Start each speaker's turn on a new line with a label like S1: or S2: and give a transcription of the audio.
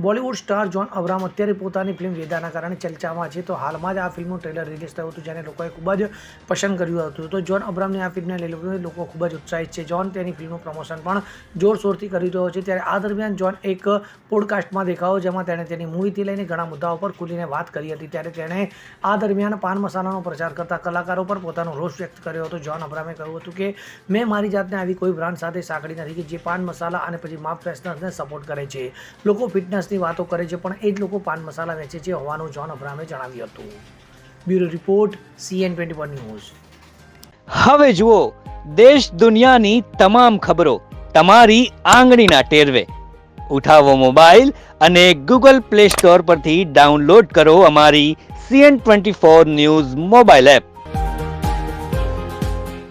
S1: Bollywood star John Abram અત્યારે પોતાની film વેદાના કારણે ચર્ચામાં છે. તો હાલમાં જ આ ફિલ્મનું ટ્રેલર રિલીઝ થયું હતું, જેને લોકોએ ખૂબ જ પસંદ કર્યું હતું. તો જોન અબ્રામની આ ફિલ્મને લઈને લોકો ખૂબ જ ઉત્સાહિત છે. જોન તેની ફિલ્મનું પ્રમોશન પણ જોરશોરથી કરી રહ્યો છે. ત્યારે આ દરમિયાન જોન એક પોડકાસ્ટમાં દેખાયો, જેમાં તેણે તેની મૂવીથી લઈને ઘણા મુદ્દાઓ પર ખુલીને વાત કરી હતી. ત્યારે તેણે આ દરમિયાન પાન મસાલાનો પ્રચાર કરતા કલાકારો પર પોતાનો રોષ વ્યક્ત કર્યો હતો. જોન અબ્રામે કહ્યું હતું કે, મેં મારી જાતને આવી કોઈ બ્રાન્ડ સાથે સાંકળી નથી કે જે પાન મસાલા અને પછી માફ ફ્રેશનર્સને સપોર્ટ કરે છે. લોકો ફિટનેસની વાતો કરે છે, પણ એ જ લોકો પાન મસાલા વેચે છે, હોવાનું જોન અબ્રાહમે જણાવ્યું હતું. Bureau report CN twenty one news.
S2: હવે જુઓ, દેશ દુનિયાની તમામ ખબરો તમારી આંગળીના ટેરવે. ઉઠાવો મોબાઈલ અને ગૂગલ પ્લે સ્ટોર પરથી ડાઉનલોડ કરો અમારી CN twenty four news mobile app.